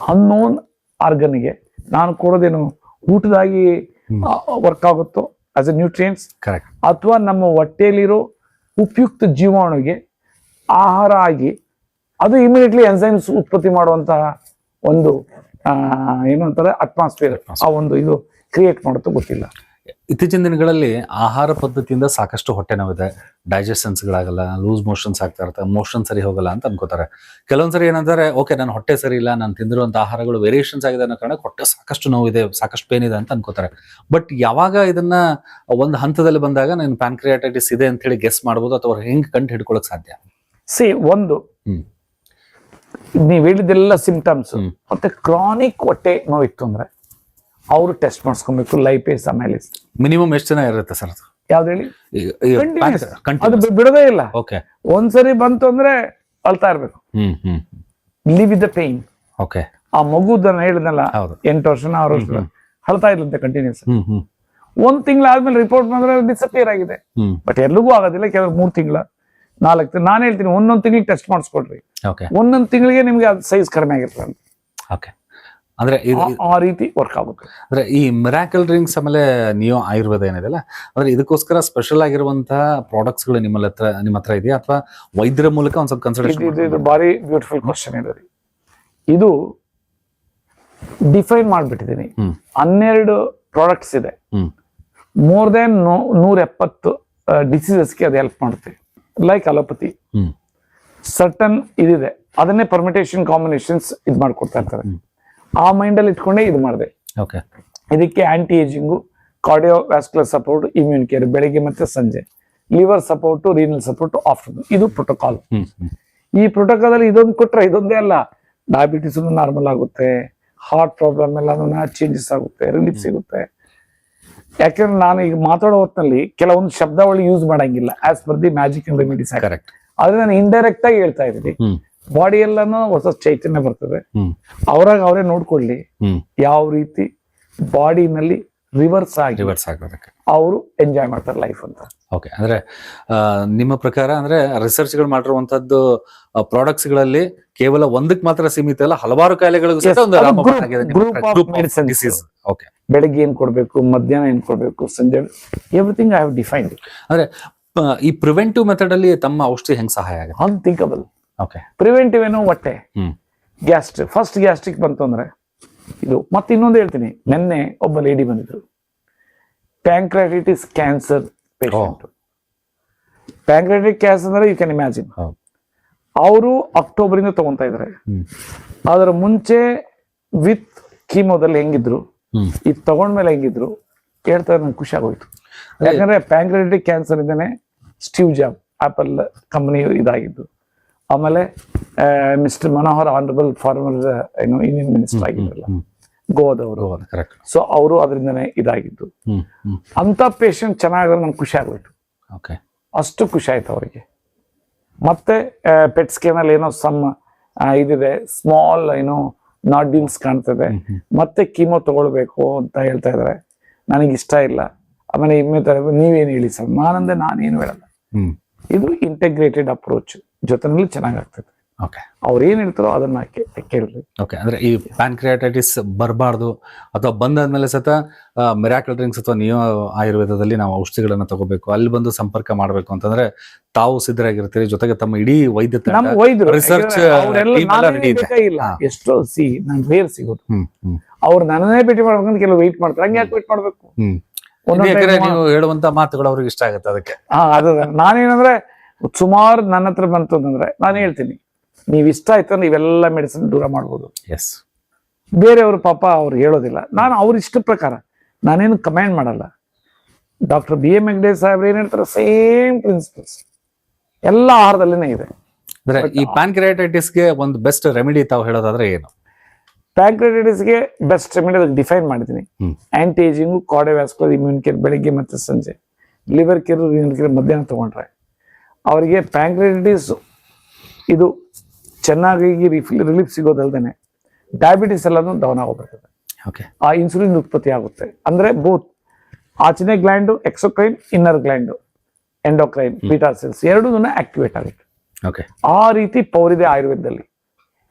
B: ಅನ್ನೋನ್ ಆರ್ಗನ್ಗೆ ನಾನು ಕೊಡೋದೇನು ಊಟದಾಗಿ ವರ್ಕ್ ಆಗುತ್ತೋ ಆಸ್ ಎ ನ್ಯೂಟ್ರಿಯನ್ಸ್
A: ಕರೆಕ್ಟ್
B: ಅಥವಾ ನಮ್ಮ ಹೊಟ್ಟೆಯಲ್ಲಿರೋ ಉಪಯುಕ್ತ ಜೀವಾಣುಗೆ ಆಹಾರ ಆಗಿ ಅದು ಇಮಿಡಿಯೇಟ್ಲಿ ಎನ್ಸೈಮ್ಸ್ ಉತ್ಪತ್ತಿ ಮಾಡುವಂತಹ ಒಂದು ಏನು ಅಂತಾರೆ ಅಟ್ಮಾಸ್ಫಿಯರ್ ಆ ಒಂದು ಇದು ಕ್ರಿಯೇಟ್ ಮಾಡುತ್ತೋ ಗೊತ್ತಿಲ್ಲ.
A: ಇತ್ತೀಚಿನ ದಿನಗಳಲ್ಲಿ ಆಹಾರ ಪದ್ಧತಿಯಿಂದ ಸಾಕಷ್ಟು ಹೊಟ್ಟೆ ನೋವಿದೆ. ಡೈಜೆಷನ್ಸ್ಗಳಾಗಲ್ಲ ಲೂಸ್ ಮೋಷನ್ಸ್ ಆಗ್ತಾ ಇರುತ್ತೆ ಮೋಷನ್ ಸರಿ ಹೋಗಲ್ಲ ಅಂತ ಅನ್ಕೋತಾರೆ. ಕೆಲವೊಂದ್ಸರಿ ಏನಂತಾರೆ ಓಕೆ ನನ್ನ ಹೊಟ್ಟೆ ಸರಿ ಇಲ್ಲ ನಾನು ತಿಂದಿರುವಂಥ ಆಹಾರಗಳು ವೇರಿಯೇಷನ್ಸ್ ಆಗಿದೆ ಅನ್ನೋ ಕಾರಣಕ್ಕೆ ಹೊಟ್ಟೆ ಸಾಕಷ್ಟು ನೋವಿದೆ ಸಾಕಷ್ಟು ಪೇನ್ ಇದೆ ಅಂತ ಅನ್ಕೋತಾರೆ. ಬಟ್ ಯಾವಾಗ ಇದನ್ನ ಒಂದು ಹಂತದಲ್ಲಿ ಬಂದಾಗ ನಾನು ಪ್ಯಾನ್ಕ್ರಿಯಾಟೈಟಿಸ್ ಇದೆ ಅಂತ ಹೇಳಿ ಗೆಸ್ ಮಾಡ್ಬೋದು ಅಥವಾ ಹೆಂಗ್ ಕಂಡು ಹಿಡ್ಕೊಳಕ್ ಸಾಧ್ಯ?
B: ಸಿ ಒಂದು
A: ಹ್ಮ್.
B: ನೀವ್ ಹೇಳಿದ್ದೆಲ್ಲ ಸಿಂಪ್ಟಮ್ಸ್ ಮತ್ತೆ ಕ್ರಾನಿಕ್ ಹೊಟ್ಟೆ ನೋವಿತ್ತು ಅಂದ್ರೆ ಅವರು ಟೆಸ್ಟ್ ಮಾಡಿಸ್ಕೊಬೇಕು ಲೈಪೇಸ್ ಆಮೇಲೆ
A: ಮಿನಿಮಮ್ ಎಷ್ಟು ಜನ ಇರುತ್ತೆ ಸರ್
B: ಯಾವ್ದು ಹೇಳಿ? Continuous. ಅದು ಬಿ- ಬಿಡೋದೇ ಇಲ್ಲ.
A: ಓಕೆ
B: ಒಂದ್ಸರಿ ಬಂತು ಅಂದ್ರೆ ಅಳ್ತಾ ಇರ್ಬೇಕು.
A: Hmm hmm.
B: Live with the pain
A: okay
B: ಆ ಮಗುದನ್ನ ಹೇಳಿದ್ನಲ್ಲ
A: ಹೌದು.
B: ಎಂಟು ವರ್ಷನ ಆರು ವರ್ಷ ಅಳ್ತಾ ಇದ್ಲಂತೆ ಕಂಟಿನ್ಯೂಸ್
A: ಹ್ಮ್ ಹ್ಮ್.
B: ಒಂದ್ ತಿಂಗಳಾದ್ಮೇಲೆ ರಿಪೋರ್ಟ್ ಬಂದ್ರೆ ಡಿಸಪಿಯರ್ ಆಗಿದೆ.
A: ಹ್ಮ್.
B: ಬಟ್ ಎಲ್ಲಿಗೂ ಆಗೋದಿಲ್ಲ ಕೆಲವರು ಮೂರ್ ತಿಂಗಳ ನಾಲ್ಕು ತಿಂಗಳು. ನಾನು ಹೇಳ್ತೀನಿ ಒಂದೊಂದ್ ತಿಂಗಳಿಗೆ ಟೆಸ್ಟ್ ಮಾಡಿಸ್ಕೊಡ್ರಿ
A: ಓಕೆ
B: ಒಂದೊಂದ್ ತಿಂಗಳಿಗೆ ನಿಮ್ಗೆ ಅದು ಸೈಜ್ ಕಡಿಮೆ ಆಗಿರ್ತದೆ.
A: ಓಕೆ ಅಂದ್ರೆ
B: ಆ- ರೀತಿ ವರ್ಕ್ ಆಗುತ್ತೆ.
A: ಅಂದ್ರೆ ಈ ಮಿರಾಕಲ್ ಡ್ರಿಂಕ್ಸ್ ಆಮೇಲೆ ನಿಯೋ ಆಯುರ್ವೇದ ಏನಿದೆಲ್ಲ ಅಂದ್ರೆ ಇದಕ್ಕೋಸ್ಕರ ಸ್ಪೆಷಲ್ ಆಗಿರುವಂತಹ ಪ್ರಾಡಕ್ಟ್ಸ್ಗಳು ನಿಮ್ಮ ಹತ್ರ ನಿಮ್ಮ ಹತ್ರ ಇದೆಯಾ? ಅಥವಾ ವೈದ್ಯರ ಮೂಲಕ ಒಂದ್ ಸ್ವಲ್ಪ ಕನ್ಸಲ್ಟೇಷನ್
B: ಬಾರಿ ಬ್ಯೂಟಿಫುಲ್ ಕ್ವಶನ್ ಇದೆ ಇದು ಡಿಫೈನ್ ಮಾಡ್ಬಿಟ್ಟಿದ್ದೀನಿ.
A: ಹ್ಮ್.
B: ಹನ್ನೆರಡು ಪ್ರಾಡಕ್ಟ್ಸ್ ಇದೆ. ಮೋರ್ ದೆನ್ ನೂರ ಎಪ್ಪತ್ತು ಡಿಸೀಸಸ್ಗೆ ಅದು ಹೆಲ್ಪ್ ಮಾಡುತ್ತೆ. ಲೈಕ್ ಅಲೋಪತಿ ಸರ್ಟನ್ ಇದಿದೆ. ಅದನ್ನೇ ಪರ್ಮಿಟೇಷನ್ ಕಾಂಬಿನೇಷನ್ಸ್ ಇದು ಮಾಡ್ಕೊಡ್ತಾ ಇರ್ತಾರೆ. ಆ ಮೈಂಡಲ್ಲಿ ಇಟ್ಕೊಂಡೇ ಇದು ಮಾಡಿದೆ.
A: ಓಕೆ
B: ಇದಕ್ಕೆ anti ageing cardiovascular support immune care ಬೆಳಿಗ್ಗೆ ಮತ್ತೆ ಸಂಜೆ. Liver support renal support afternoon ಇದು ಪ್ರೋಟೋಕಾಲ್ ಈ ಪ್ರೋಟೋಕಾಲ್ ಅಲ್ಲಿ ಇದೊಂದು ಕೊಟ್ರೆ ಇದೊಂದೇ ಅಲ್ಲ. ಡಯಾಬಿಟಿಸ್ ನಾರ್ಮಲ್ ಆಗುತ್ತೆ. ಹಾರ್ಟ್ ಪ್ರಾಬ್ಲಮ್ ಎಲ್ಲ ಚೇಂಜಸ್ ಆಗುತ್ತೆ. ರಿಲೀಫ್ ಸಿಗುತ್ತೆ. ಯಾಕಂದ್ರೆ ನಾನು ಈಗ ಮಾತಾಡೋ ಹೊತ್ತಿನಲ್ಲಿ ಕೆಲವೊಂದು ಶಬ್ದಾವಳಿ ಯೂಸ್ ಮಾಡಂಗಿಲ್ಲ. As per the magic and remedies
A: correct
B: ಆದ್ರೆ ನಾನು ಇಂಡೈರೆಕ್ಟ್ ಆಗಿ ಹೇಳ್ತಾ ಇದ್ದೀನಿ. ಬಾಡಿ ಎಲ್ಲಾನು ಹೊಸ ಚೈತನ್ಯ ಬರ್ತದೆ. ಅವ್ರಾಗ ಅವರೇ ನೋಡ್ಕೊಳ್ಳಿ ಯಾವ ರೀತಿ ಬಾಡಿನಲ್ಲಿ ರಿವರ್ಸ್ ಆಗಿ
A: ರಿವರ್ಸ್ ಆಗೋದಕ್ಕೆ.
B: ಅವರು ಎಂಜಾಯ್ ಮಾಡ್ತಾರೆ ಲೈಫ್ ಅಂತ.
A: ಓಕೆ ಅಂದ್ರೆ ನಿಮ್ಮ ಪ್ರಕಾರ ಅಂದ್ರೆ ರಿಸರ್ಚ್ಗಳು ಮಾಡಿರುವಂತದ್ದು ಪ್ರಾಡಕ್ಟ್ಸ್ಗಳಲ್ಲಿ ಕೇವಲ ಒಂದಕ್ಕೆ ಮಾತ್ರ ಸೀಮಿತ ಅಲ್ಲ ಹಲವಾರು ಕಾಯಿಲೆಗಳಿಗೂ ಸಹಿತ
B: ಬೆಳಿಗ್ಗೆ ಏನ್ ಕೊಡ್ಬೇಕು ಮಧ್ಯಾಹ್ನ ಏನ್ ಕೊಡ್ಬೇಕು ಸಂಜೆ ಎವ್ರಿಥಿಂಗ್ ಐ ಹ್ಯಾವ್ ಡಿಫೈನ್ಡ್
A: ಅಂದ್ರೆ ಈ ಪ್ರಿವೆಂಟಿವ್ ಮೆಥಡ್ ಅಲ್ಲಿ ತಮ್ಮ ಔಷಧಿ ಹೆಂಗ್ ಸಹಾಯ ಆಗುತ್ತೆ?
B: ಅನ್ಥಿಂಕಬಲ್
A: ಓಕೆ
B: ಪ್ರಿವೆಂಟಿವ್ ಏನೋ ಹೊಟ್ಟೆ.
A: ಗ್ಯಾಸ್ಟ್
B: ಗ್ಯಾಸ್ಟ್ರಿಕ್ ಫಸ್ಟ್ ಗ್ಯಾಸ್ಟ್ರಿಕ್ ಬಂತು ಅಂದ್ರೆ ಇದು ಮತ್ತೆ ಇನ್ನೊಂದು ಹೇಳ್ತೀನಿ. ನಿನ್ನೆ ಒಬ್ಬ ಲೇಡಿ ಬಂದಿದ್ರು. Pancreatitis cancer patient pancreatic cancer ಅಂದ್ರೆ ಯು ಕ್ಯಾನ್ ಇಮ್ಯಾಜಿನ್ ಅವರು ಅಕ್ಟೋಬರ್ ಇಂದ ತಗೊಂತಾ ಇದಾರೆ. ಅದರ ಮುಂಚೆ ವಿತ್ ಕೀಮೋದಲ್ಲಿ ಹೆಂಗಿದ್ರು?
A: ಇದ್
B: ಇದು ತಗೊಂಡ್ಮೇಲೆ ಹೆಂಗಿದ್ರು? ಹೇಳ್ತಾರೆ ನಂಗೆ ಖುಷಿ ಆಗೋಯ್ತು. ಯಾಕಂದ್ರೆ ಪ್ಯಾಂಕ್ರಾಟಿಕ್ ಕ್ಯಾನ್ಸರ್ ಇಂದಾನೆ ಸ್ಟೀವ್ ಜಾಬ್ ಆಪಲ್ ಕಂಪನಿ ಇದಾಗಿದ್ದು. ಆಮೇಲೆ ಮಿಸ್ಟರ್ ಮನೋಹರ್ ಆನರಬಲ್ ಫಾರ್ಮರ್ ಏನು ಇಂಡಿಯನ್ ಮಿನಿಸ್ಟರ್ ಆಗಿದ್ರಲ್ಲ
A: ಹ್ಮ್.
B: ಗೋವಾದವರು ಸೊ ಅವರು ಅದರಿಂದನೇ ಇದಾಗಿದ್ದು. ಅಂತ ಪೇಷಂಟ್ ಚೆನ್ನಾಗಿದ್ರೆ ನಂಗೆ ಖುಷಿ ಆಗ್ಬಿಟ್ಟು
A: ಓಕೆ
B: ಅಷ್ಟು ಖುಷಿ ಆಯ್ತು ಅವರಿಗೆ. ಮತ್ತೆ ಪೆಟ್ ಸ್ಕ್ಯಾನಲ್ಲಿ ಏನೋ ಸಮ್ ಇದಿದೆ ಸ್ಮಾಲ್ ಏನೋ ನಾಡ್ಯೂಲ್ಸ್ ಕಾಣ್ತದೆ. ಮತ್ತೆ ಕೀಮೋ ತಗೊಳ್ಬೇಕು ಅಂತ ಹೇಳ್ತಾ ಇದಾರೆ ನನಗೆ ಇಷ್ಟ ಇಲ್ಲ. ಆಮೇಲೆ ಇಮ್ಮೆ ನೀವೇನು ಹೇಳಿ ಸರ್? ನಾನಂದ್ರೆ ನಾನೇನು ಹೇಳಲ್ಲ. ಇದು ಇಂಟಗ್ರೇಟೆಡ್ ಅಪ್ರೋಚ್ ಜೊತೆನಲ್ಲಿ ಚೆನ್ನಾಗಾಗ್ತದೆ
A: ಓಕೆ
B: ಅವ್ರು ಏನು ಹೇಳ್ತಾರೋ ಅದನ್ನ ಕೇಳ್ರಿ.
A: ಓಕೆ ಅಂದ್ರೆ ಈ ಪ್ಯಾನ್ಕ್ರಿಯಾಟೈಟಿಸ್ ಬರಬಾರ್ದು ಅಥವಾ ಬಂದಾದ್ಮೇಲೆ ಸತ ಮಿರಾಕಲ್ ಡ್ರಿಂಕ್ಸ್ ಅಥವಾ ನಿಯೋ ಆಯುರ್ವೇದದಲ್ಲಿ ನಾವು ಔಷಧಿಗಳನ್ನ ತಗೋಬೇಕು ಅಲ್ಲಿ ಬಂದು ಸಂಪರ್ಕ ಮಾಡಬೇಕು ಅಂತಂದ್ರೆ ತಾವು ಸಿದ್ಧರಾಗಿರ್ತೀರಿ ಜೊತೆಗೆ ತಮ್ಮ ಇಡೀ ವೈದ್ಯ
B: ರಿಸರ್ಚ್
A: ಇಲ್ಲ.
B: ಎಷ್ಟೋ ಸಿ ನನ್ ರೇರ್ ಸಿಗೋದು. ಅವ್ರು ನನ್ನೇ ಭೇಟಿ ಮಾಡ್ಬೇಕಂತ ಕೆಲವು ವೆಯ್ಟ್ ಮಾಡ್ತಾರೆ. ಹಂಗೆ ಯಾಕೆ ವೆಯ್ಟ್ ಮಾಡ್ಬೇಕು?
A: ನೀವು ಹೇಳುವಂತ ಮಾತುಗಳು ಅವ್ರಿಗೆ ಇಷ್ಟ ಆಗುತ್ತೆ ಅದಕ್ಕೆ.
B: ನಾನೇನಂದ್ರೆ ಸುಮಾರು ನನ್ನ ಹತ್ರ ಬಂತು ಅಂತಂದ್ರೆ ನಾನು ಹೇಳ್ತೀನಿ ನೀವು ಇಷ್ಟ ಆಯ್ತು ಅಂದ್ರೆ ಇವೆಲ್ಲ ಮೆಡಿಸಿನ್ ದೂರ ಮಾಡ್ಬೋದು.
A: ಎಸ್
B: ಬೇರೆಯವರು ಪಾಪ ಅವ್ರು ಹೇಳೋದಿಲ್ಲ. ನಾನು ಅವ್ರ ಇಷ್ಟ ಪ್ರಕಾರ ನಾನೇನು ಕಮೆಂಡ್ ಮಾಡಲ್ಲ. ಡಾಕ್ಟರ್ ಬಿ ಎಂ ಹೆಗ್ಡೆ ಸಾಹೇಬ್ರು ಏನ್ ಹೇಳ್ತಾರೆ? ಸೇಮ್ ಪ್ರಿನ್ಸಿಪಲ್ಸ್ ಎಲ್ಲ ಆಹಾರದಲ್ಲಿನೇ ಇದೆ.
A: ಅಂದ್ರೆ ಈ ಪ್ಯಾನ್ಕ್ರಿಯಾಟೈಟಿಸ್ಗೆ ಒಂದು ಬೆಸ್ಟ್ ರೆಮಿಡಿ ತಾವು ಹೇಳೋದಾದ್ರೆ ಏನು?
B: ಪ್ಯಾಂಕ್ರೆಟಿಸ್ಗೆ ಬೆಸ್ಟ್ ರೆಮಿಡಿ ಅದಕ್ಕೆ ಡಿಫೈನ್ ಮಾಡಿದ್ದೀನಿ. Anti ageing cardiovascular immune care ಬೆಳಿಗ್ಗೆ ಮತ್ತೆ ಸಂಜೆ. ಲಿವರ್ ಕೇರ್ ರಿನಲ್ ಕೇರ್ ಮಧ್ಯಾಹ್ನ ತಗೊಂಡ್ರೆ. ಅವರಿಗೆ ಪ್ಯಾಂಕ್ರೆಟಿಸ್ ಇದು ಚೆನ್ನಾಗಿ ರಿಫಿಲ್ ರಿಲೀಫ್ ಸಿಗೋದಲ್ದೇನೆ ಡಯಾಬಿಟಿಸ್ ಎಲ್ಲನೂ ಡೌನ್ ಆಗೋಗ್ಬಿಡ್ತದೆ
A: ಓಕೆ
B: ಆ ಇನ್ಸುಲಿನ್ ಉತ್ಪತ್ತಿ ಆಗುತ್ತೆ. ಅಂದ್ರೆ both ಆಚನೆ gland exocrine inner gland endocrine beta cells ಎರಡೂ ಆಕ್ಟಿವೇಟ್ ಆಗುತ್ತೆ.
A: ಓಕೆ
B: ಆ ರೀತಿ ಪವರ್ ಇದೆ ಆಯುರ್ವೇದದಲ್ಲಿ.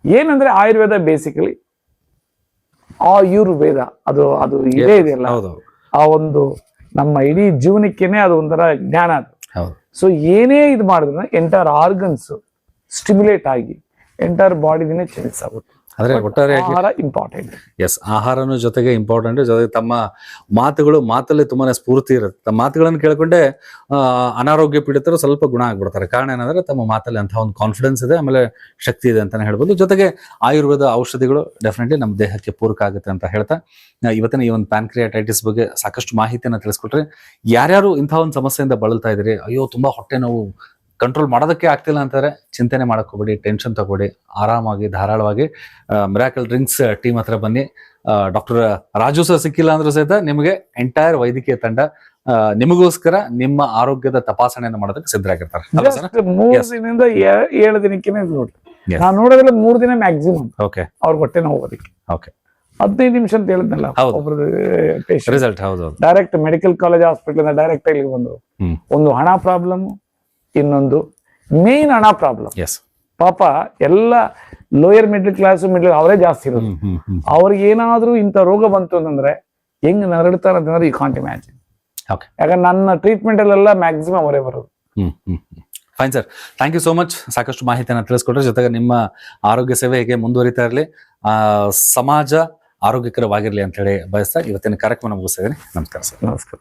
B: ಏನಂದ್ರೆ ಆಯುರ್ವೇದ ಬೇಸಿಕಲಿ ಆಯುರ್ವೇದ ಅದು ಅದು ಇದೇ ಇದೆಯಲ್ಲ
A: ಹೌದು.
B: ಆ ಒಂದು ನಮ್ಮ ಇಡೀ ಜೀವನಕ್ಕೇನೆ ಅದು ಒಂಥರ ಜ್ಞಾನ ಅದು. ಸೊ ಏನೇ ಇದು ಮಾಡಿದ್ರು ಎಂಟರ್ ಆರ್ಗನ್ಸ್ ಸ್ಟಿಮ್ಯುಲೇಟ್ ಆಗಿ ಎಂಟರ್ ಬಾಡಿನೇ ಚೇಂಜ್ ಆಗುತ್ತೆ.
A: ಅಂದ್ರೆ ಒಟ್ಟಾರೆ
B: ಆಹಾರ ಇಂಪಾರ್ಟೆಂಟ್
A: ಎಸ್ ಆಹಾರನು ಜೊತೆಗೆ ಇಂಪಾರ್ಟೆಂಟ್ ಜೊತೆಗೆ ತಮ್ಮ ಮಾತುಗಳು ಮಾತಲ್ಲಿ ತುಂಬಾನೇ ಸ್ಫೂರ್ತಿ ಇರುತ್ತೆ. ತಮ್ಮ ಮಾತುಗಳನ್ನು ಕೇಳ್ಕೊಂಡೆ ಅನಾರೋಗ್ಯ ಪೀಡಿತರು ಸ್ವಲ್ಪ ಗುಣ ಆಗ್ಬಿಡ್ತಾರೆ. ಕಾರಣ ಏನಂದ್ರೆ ತಮ್ಮ ಮಾತಲ್ಲಿ ಅಂತ ಒಂದು ಕಾನ್ಫಿಡೆನ್ಸ್ ಇದೆ ಆಮೇಲೆ ಶಕ್ತಿ ಇದೆ ಅಂತಾನೆ ಹೇಳ್ಬೋದು. ಜೊತೆಗೆ ಆಯುರ್ವೇದ ಔಷಧಿಗಳು ಡೆಫಿನೆಟ್ಲಿ ನಮ್ಮ ದೇಹಕ್ಕೆ ಪೂರಕ ಆಗುತ್ತೆ ಅಂತ ಹೇಳ್ತಾ ಇವತ್ತಿನ ಈ ಒಂದು ಪ್ಯಾನ್ಕ್ರಿಯಾಟೈಟಿಸ್ ಬಗ್ಗೆ ಸಾಕಷ್ಟು ಮಾಹಿತಿಯನ್ನು ತಿಳಿಸ್ಕೊಟ್ರೆ ಯಾರ್ಯಾರು ಇಂಥ ಒಂದು ಸಮಸ್ಯೆಯಿಂದ ಬಳಲ್ತಾ ಇದ್ರಿ ಅಯ್ಯೋ ತುಂಬಾ ಹೊಟ್ಟೆ ನೋವು ಕಂಟ್ರೋಲ್ ಮಾಡೋದಕ್ಕೆ ಆಗ್ತಿಲ್ಲ ಅಂತಾರೆ. ಚಿಂತನೆ ಮಾಡಕ್ಕೆ ಹೋಗ್ಬೇಡಿ ಟೆನ್ಷನ್ ತಗೋಬೇಡಿ. ಆರಾಮಾಗಿ ಧಾರಾಳವಾಗಿ ಮಿರಾಕಲ್ ಡ್ರಿಂಕ್ಸ್ ಟೀಮ್ ಹತ್ರ ಬನ್ನಿ. ಡಾಕ್ಟರ್ ರಾಜು ಸರ್ ಸಿಕ್ಕಿಲ್ಲ ಅಂದ್ರೂ ಸಹಿತ ನಿಮಗೆ ಎಂಟೈರ್ ವೈದ್ಯಕೀಯ ತಂಡ ನಿಮಗೋಸ್ಕರ ನಿಮ್ಮ ಆರೋಗ್ಯದ ತಪಾಸಣೆಯನ್ನು ಮಾಡೋದಕ್ಕೆ ಸಿದ್ಧರಾಗಿರ್ತಾರೆ.
B: ಮೂರ್. ದಿನದಿಂದ ಏಳು ದಿನಕ್ಕೆ. ನಾನು ನೋಡೋದ್ರಲ್ಲಿ ಮೂರ್ ದಿನ ಮ್ಯಾಕ್ಸಿಮಮ್
A: ಓಕೆ
B: ಅವ್ರ ಹೊಟ್ಟೆ ನೋವು ಹೋಗೋದಕ್ಕೆ
A: ಓಕೆ
B: ಹದಿನೈದು ನಿಮಿಷ ಅಂತ ಹೇಳಿದ್ನಲ್ಲ. ಒಬ್ರದ್ದು
A: ರಿಸಲ್ಟ್ ಹೌದು
B: direct medical college hospital direct ಆಗಿ
A: ಬಂದು
B: ಒಂದು ಹಣ ಪ್ರಾಬ್ಲಮ್ ಇನ್ನೊಂದು ಮೇನ್ ಹಣ ಪ್ರಾಬ್ಲಮ್ ಪಾಪ ಎಲ್ಲ ಲೋಯರ್ ಮಿಡ್ಲ್ ಕ್ಲಾಸ್ ಮಿಡ್ಲ್ ಅವರೇ ಜಾಸ್ತಿ ಇರೋದು. ಅವ್ರಿಗೆ ಏನಾದ್ರೂ ಇಂಥ ರೋಗ ಬಂತು ಅಂತಂದ್ರೆ ಹೆಂಗ್ ನರಡ್ತಾರೆ ಅಂತಂದ್ರೆ ಈ ಕಾಂಟ್ ಇಮ್ಯಾಜಿನ್
A: ಓಕೆ
B: ಯಾಕಂದ್ರೆ ನನ್ನ ಟ್ರೀಟ್ಮೆಂಟ್ ಅಲ್ಲೆಲ್ಲ ಮ್ಯಾಕ್ಸಿಮಮ್ ಅವರೇ ಬರೋದು.
A: Hmm hmm fine sir thank you so much ಸಾಕಷ್ಟು ಮಾಹಿತಿಯನ್ನು ತಿಳಿಸ್ಕೊಟ್ರೆ. ಜೊತೆಗೆ ನಿಮ್ಮ ಆರೋಗ್ಯ ಸೇವೆ ಹೇಗೆ ಮುಂದುವರಿತಾ ಇರಲಿ ಆ ಸಮಾಜ ಆರೋಗ್ಯಕರವಾಗಿರಲಿ ಅಂತ ಹೇಳಿ ಬಯಸ್ತಾ ಇವತ್ತಿನ ಕಾರ್ಯಕ್ರಮ ಮುಗಿಸ್ತಾ ಇದ್ದೀನಿ. ನಮಸ್ಕಾರ ಸರ್
B: ನಮಸ್ಕಾರ.